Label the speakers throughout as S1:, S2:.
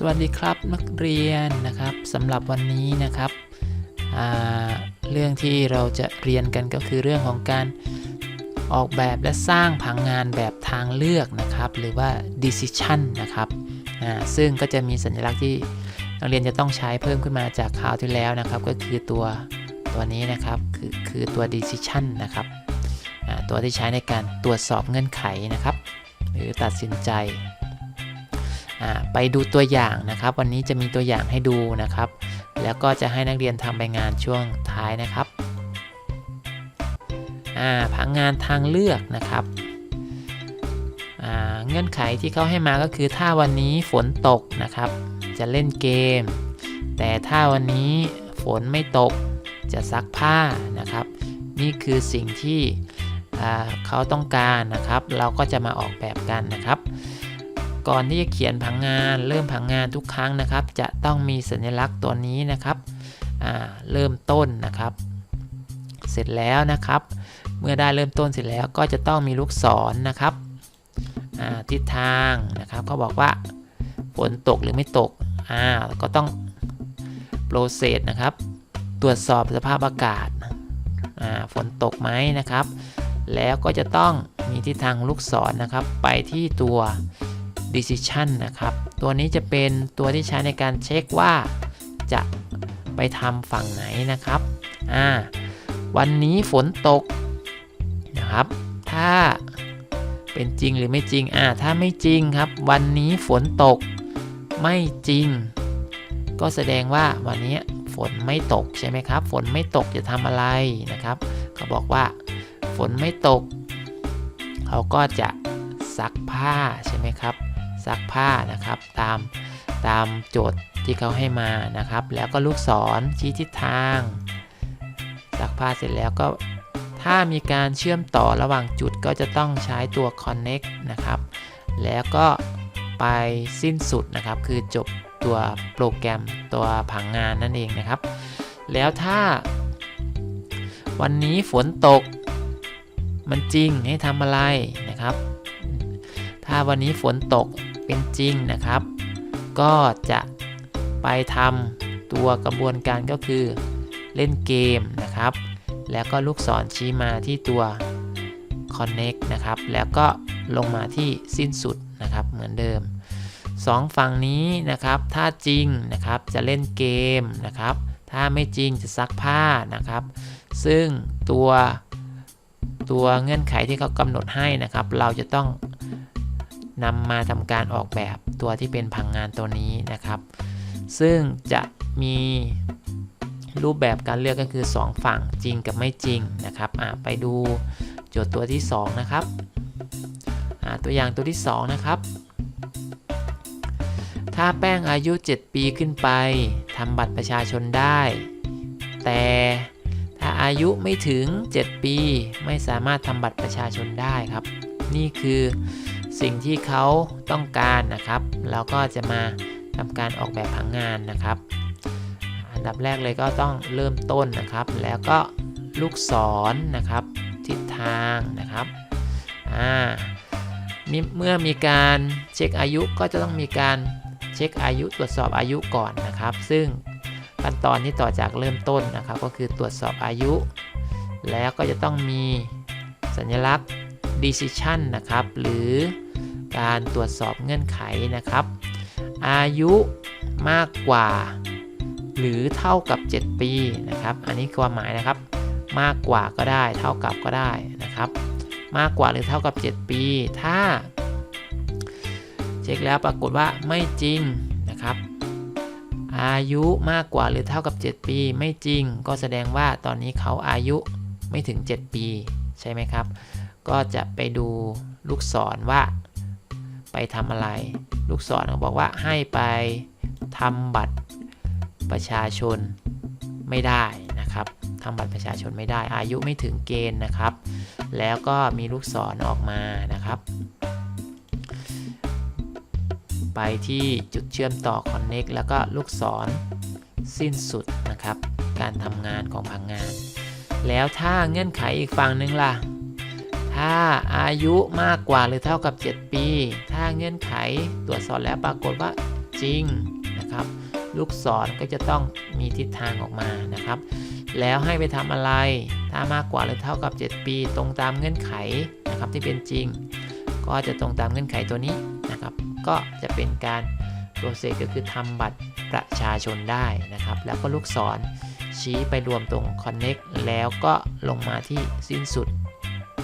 S1: สวัสดีครับนักเรียนนะครับสำหรับวันนี้นะครับเรื่องที่เราจะเรียนกันก็คือเรื่องของการออกแบบและสร้างผังงานแบบทางเลือกนะครับ หรือว่า decision นะครับซึ่งก็จะมีสัญลักษณ์ที่นักเรียนจะต้องใช้เพิ่มขึ้นมาจากคราวที่แล้วนะครับ ก็คือตัวตัวนี้นะครับคือคือตัว decision นะครับตัวที่ใช้ในการตรวจสอบเงื่อนไขนะครับ หรือตัดสินใจ ไปดูตัวอย่างนะครับ วันนี้จะมีตัวอย่างให้ดูนะครับ แล้วก็จะให้นักเรียนทำใบงานช่วงท้ายนะครับผังงานทางเลือกนะครับเงื่อนไขที่เขาให้มาก็คือถ้าวันนี้ฝนตกนะครับ จะเล่นเกม แต่ถ้าวันนี้ฝนไม่ตกจะซักผ้านะครับ นี่คือสิ่งที่เขาต้องการนะครับ เราก็จะมาออกแบบกันนะครับ ก่อนที่จะเขียนผังงาน เริ่มผังงานทุกครั้งนะครับ จะต้องมีสัญลักษณ์ตัวนี้นะครับเริ่มต้นนะครับ เสร็จแล้วนะครับ เมื่อได้เริ่มต้นเสร็จแล้วก็จะต้องมีลูกศรนนะครับทิศทางนะครับเขาบอกว่าฝนตกหรือไม่ตกอ่าก็ต้องโปรเซสนะครับ ตรวจสอบสภาพอากาศอ่าฝนตกไหมนะครับ แล้วก็จะต้องมีทิศทางลูกศรนนะครับ ไปที่ตัว decision นะครับ ตัวนี้จะเป็นตัวที่ใช้ในการเช็คว่าจะไปทำฝั่งไหนนะครับอ่าวันนี้ฝนตกนะครับ ถ้าเป็นจริงหรือไม่จริงอ่าถ้าไม่จริงครับ วันนี้ฝนตกไม่จริง ก็แสดงว่าวันนี้ฝนไม่ตกใช่ไหมครับ ฝนไม่ตกจะทำอะไรนะครับ เขาบอกว่า ฝนไม่ตก เขาก็จะซักผ้าใช่ไหมครับ ซักผ้านะครับ ตามตามโจทย์ที่เขาให้มานะครับ แล้วก็ลูกศรชี้ทิศทางซักผ้าเสร็จแล้วก็ถ้ามีการเชื่อมต่อระหว่างจุดก็จะต้องใช้ตัว connect นะครับ แล้วก็ไปสิ้นสุดนะครับ คือจบตัวโปรแกรมตัวผังงานนั่นเองนะครับ แล้วถ้า วันนี้ฝนตก มันจริงให้ทำอะไรนะครับ ถ้าวันนี้ฝนตก เป็นจริงนะครับ ก็จะไปทำตัวกระบวนการก็คือเล่นเกมนะครับ แล้วก็ลูกศรชี้มาที่ตัว connect นะครับ แล้วก็ลงมาที่สิ้นสุดนะครับเหมือนเดิมสองฝั่งนี้นะครับ ถ้าจริงนะครับจะเล่นเกมนะครับ ถ้าไม่จริงจะซักผ้านะครับ ซึ่งตัวตัวเงื่อนไขที่เขากำหนดให้นะครับ เราจะต้อง นำมาทำการออกแบบตัวที่เป็นผังงานตัวนี้นะครับ ซึ่งจะมีรูปแบบการเลือกก็คือ 2 ฝั่งจริงกับไม่จริงนะครับไปดูโจทย์ตัวที่ 2 นะครับตัวอย่างตัวที่ 2 นะครับ ถ้าแป้งอายุ 7 ปีขึ้นไปทำบัตรประชาชนได้ แต่ถ้าอายุไม่ถึง 7 ปี ไม่สามารถทำบัตรประชาชนได้ครับ นี่คือ สิ่งที่เขาต้องการนะครับแล้วก็จะมาทำการออกแบบผังงานนะครับ อันดับแรกเลยก็ต้องเริ่มต้นนะครับ แล้วก็ลูกศรนนะครับ ทิศทางนะครับอ่าเมื่อมีการเช็คอายุก็จะต้องมีการเช็คอายุตรวจสอบอายุก่อนนะครับ ซึ่งขั้นตอนที่ต่อจากเริ่มต้นนะครับ ก็คือตรวจสอบอายุ แล้วก็จะต้องมีสัญลักษณ์ decision นะครับ หรือ การตรวจสอบเงื่อนไขนะครับ อายุมากกว่า หรือเท่ากับ 7 ปีนะครับ อันนี้ความหมายนะครับ มากกว่าก็ได้ เท่ากับก็ได้นะครับ มากกว่าหรือเท่ากับ 7 ปี ถ้า เช็คแล้วปรากฏว่าไม่จริงนะครับ อายุมากกว่าหรือเท่ากับ 7 ปี ไม่จริง ก็แสดงว่าตอนนี้เขาอายุไม่ถึง 7 ปี ใช่ไหมครับ ก็จะไปดูลูกศรว่า ทำอะไร ลูกศรเขาบอกว่าให้ไปทำบัตรประชาชนไม่ได้นะครับทำบัตรประชาชนไม่ได้ อายุไม่ถึงเกณฑ์นะครับ แล้วก็มีลูกศรออกมานะครับ ไปที่จุดเชื่อมต่อ Connect แล้วก็ลูกศรสิ้นสุดนะครับ การทำงานของผังงาน แล้วถ้าเงื่อนไขอีกฝั่งหนึ่งล่ะ ถ้าอายุมากกว่าหรือเท่ากับ 7 ปี ถ้าเงื่อนไขตรวจสอบแล้วปรากฏว่าจริงนะครับ ลูกศรก็จะต้องมีทิศทางออกมานะครับ แล้วให้ไปทำอะไร ถ้ามากกว่าหรือเท่ากับ 7 ปี ตรงตามเงื่อนไขนะครับที่เป็นจริง ก็จะตรงตามเงื่อนไขตัวนี้นะครับ ก็จะเป็นการโปรเซสก็คือทำบัตรประชาชนได้นะครับ แล้วก็ลูกศรชี้ไปรวมตรง Connect แล้วก็ลงมาที่สิ้นสุด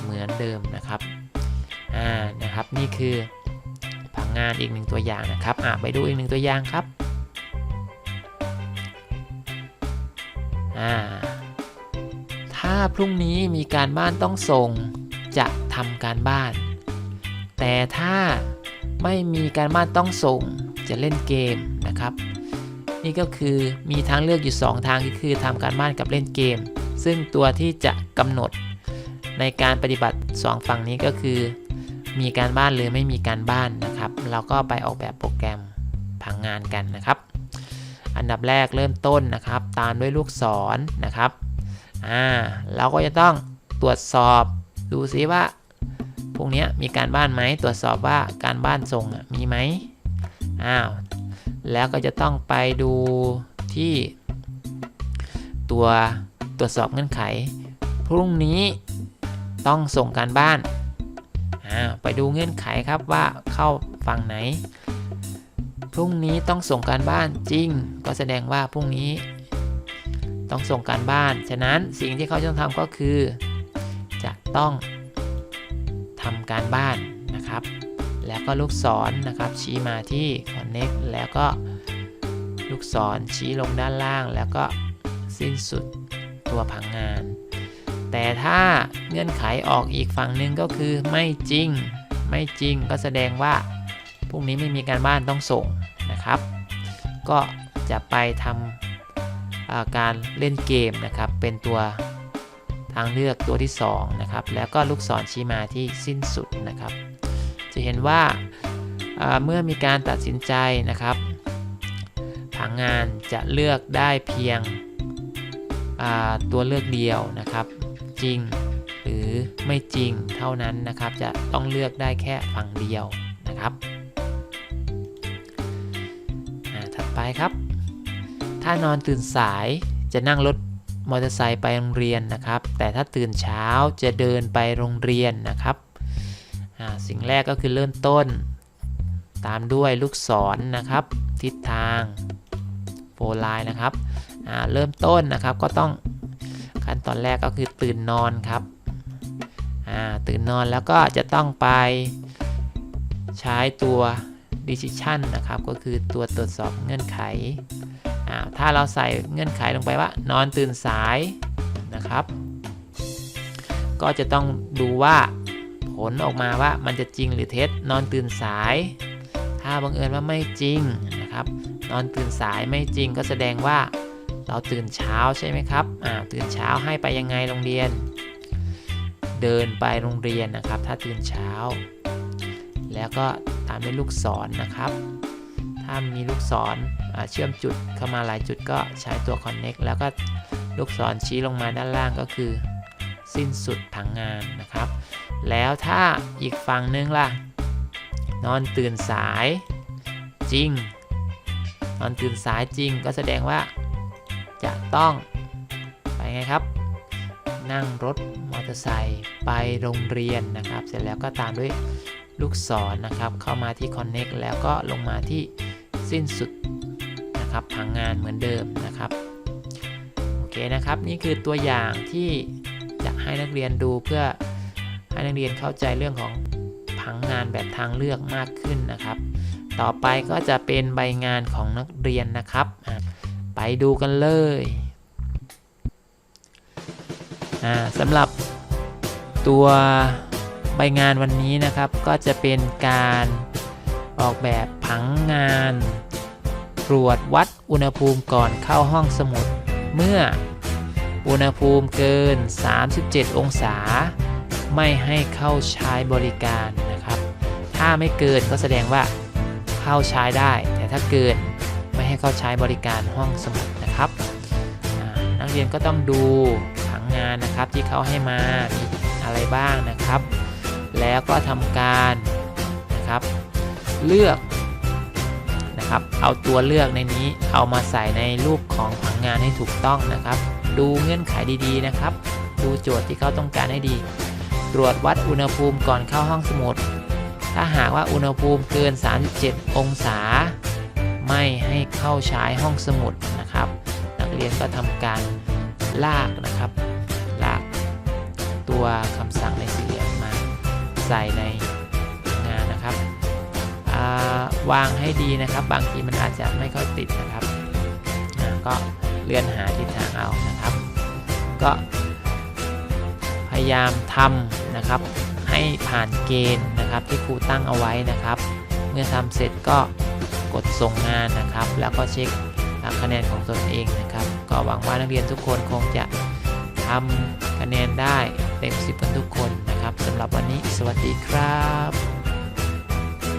S1: เหมือนเดิมนะครับอ่านะครับนี่คือผังงานอีกหนึ่งตัวอย่างนะครับอ่าไปดูอีกหนึ่งตัวอย่างครับอ่าถ้าพรุ่งนี้มีการบ้านต้องส่งจะทำการบ้าน แต่ถ้าไม่มีการบ้านต้องส่งจะเล่นเกมนะครับ นี่ก็คือมีทางเลือกอยู่ 2 ทางก็คือทำการบ้านกับเล่นเกม ซึ่งตัวที่จะกำหนด ในการปฏิบัติ 2 ฝั่งนี้ก็คือ มีการบ้านหรือไม่มีการบ้านนะครับ เราก็ไปออกแบบโปรแกรมผังงานกันนะครับ อันดับแรกเริ่มต้นนะครับ ตามด้วยลูกศรนนะครับอ่าเราก็จะต้องตรวจสอบดูซิว่าพวกนี้มีการบ้านไหมตรวจสอบว่าการบ้านส่งมีไหมอ้าวแล้วก็จะต้องไปดูที่ ตัวตรวจสอบเงื่อนไข พรุ่งนี้ ต้องส่งการบ้านไปดูเงื่อนไขครับว่าเข้าฝั่งไหน พรุ่งนี้ต้องส่งการบ้านจริง ก็แสดงว่าพรุ่งนี้ ต้องส่งการบ้าน ฉะนั้นสิ่งที่เขาต้องทำก็คือ จะต้องทำการบ้านนะครับ แล้วก็ลูกศรนนะครับ ชี้มาที่ connect แล้วก็ลูกศรชี้ลงด้านล่าง แล้วก็สิ้นสุดตัวผังงาน แต่ถ้าเงื่อนไขออกอีกฝั่งหนึ่งก็คือไม่จริง ไม่จริงก็แสดงว่าพรุ่งนี้ไม่มีการบ้านต้องส่งนะครับ ก็จะไปทำการเล่นเกมนะครับ เป็นตัวทางเลือกตัวที่2นะครับแล้วก็ลูกศรชี้มาที่สิ้นสุดนะครับ จะเห็นว่าเมื่อมีการตัดสินใจนะครับผังงานจะเลือกได้เพียงตัวเลือกเดียวนะครับ จริง หรือไม่จริงเท่านั้นนะครับ จะต้องเลือกได้แค่ฝั่งเดียวนะครับถัดไปครับ ถ้านอนตื่นสายจะนั่งรถมอเตอร์ไซค์ไปโรงเรียนนะครับ แต่ถ้าตื่นเช้าจะเดินไปโรงเรียนนะครับสิ่งแรกก็คือเริ่มต้น ตามด้วยลูกศรนนะครับ ทิศทางโฟลายนะครับเริ่มต้นนะครับก็ต้อง ขั้นตอนแรกก็คือตื่นนอนครับตื่นนอนแล้วก็จะต้องไปใช้ตัว decision นะครับ ก็คือตัวตรวจสอบเงื่อนไข ถ้าเราใส่เงื่อนไขลงไปว่า นอนตื่นสายนะครับ ก็จะต้องดูว่าผลออกมาว่ามันจะจริงหรือเท็จนอนตื่นสาย ถ้าบังเอิญว่าไม่จริงนะครับ นอนตื่นสายไม่จริงก็แสดงว่า เราตื่นเช้าใช่ไหมครับอ่าตื่นเช้าให้ไปยังไงโรงเรียน เดินไปโรงเรียนนะครับ ถ้าตื่นเช้า แล้วก็ตามด้วยลูกศรนนะครับ ถ้ามีลูกศรเชื่อมจุดเข้ามาหลายจุดก็ใช้ตัว connect แล้วก็ลูกศรชี้ลงมาด้านล่างก็คือ สิ้นสุดผังงานนะครับ แล้วถ้าอีกฝั่งนึงล่ะ นอนตื่นสายจริง นอนตื่นสายจริงก็แสดงว่า จะต้องไปไงครับ นั่งรถมอเตอร์ไซค์ไปโรงเรียนนะครับ เสร็จแล้วก็ตามด้วยลูกศรนนะครับ เข้ามาที่ Connect แล้วก็ลงมาที่สิ้นสุดนะครับ ผังงานเหมือนเดิมนะครับ โอเคนะครับ นี่คือตัวอย่างที่จะให้นักเรียนดูเพื่อให้นักเรียนเข้าใจเรื่องของผังงานแบบทางเลือกมากขึ้นนะครับ ต่อไปก็จะเป็นใบงานของนักเรียนนะครับ ดูกันเลยสำหรับตัวใบงานวันนี้นะครับ ก็จะเป็นการออกแบบผังงานตรวจวัดอุณหภูมิก่อนเข้าห้องสมุด เมื่ออุณหภูมิเกิน 37 องศา ไม่ให้เข้าใช้บริการนะครับ ถ้าไม่เกินก็แสดงว่าเข้าใช้ได้ แต่ถ้าเกิน ให้เขาใช้บริการห้องสมุดนะครับ นักเรียนก็ต้องดูผังงานนะครับที่เขาให้มามีอะไรบ้างนะครับ แล้วก็ทำการนะครับ เลือกนะครับนะครับ เอาตัวเลือกในนี้เอามาใส่ในรูปของผังงานให้ถูกต้องนะครับ ดูเงื่อนไขดีๆนะครับ ดูโจทย์ที่เขาต้องการให้ดี ตรวจวัดอุณหภูมิก่อนเข้าห้องสมุด ถ้าหากว่าอุณหภูมิเกิน 37 องศา ไม่ให้เข้าใช้ห้องสมุดนะครับ นักเรียนก็ทำการลากนะครับ ลากตัวคำสั่งในสี่เหลี่ยมมาใส่ในงานนะครับาวางให้ดีนะครับ บางทีมันอาจจะไม่ค่อยติดนะครับก็เลื่อนหาทิศทางเอานะครับ ก็พยายามทำนะครับ ให้ผ่านเกณฑ์นะครับที่ครูตั้งเอาไว้นะครับ เมื่อทำเสร็จก็ กดส่งงานนะครับ แล้วก็เช็คคะแนนของตนเองนะครับ ก็หวังว่านักเรียนทุกคนคงจะทำคะแนนได้เต็ม10กันทุกคนนะครับสำหรับวันนี้สวัสดีครับ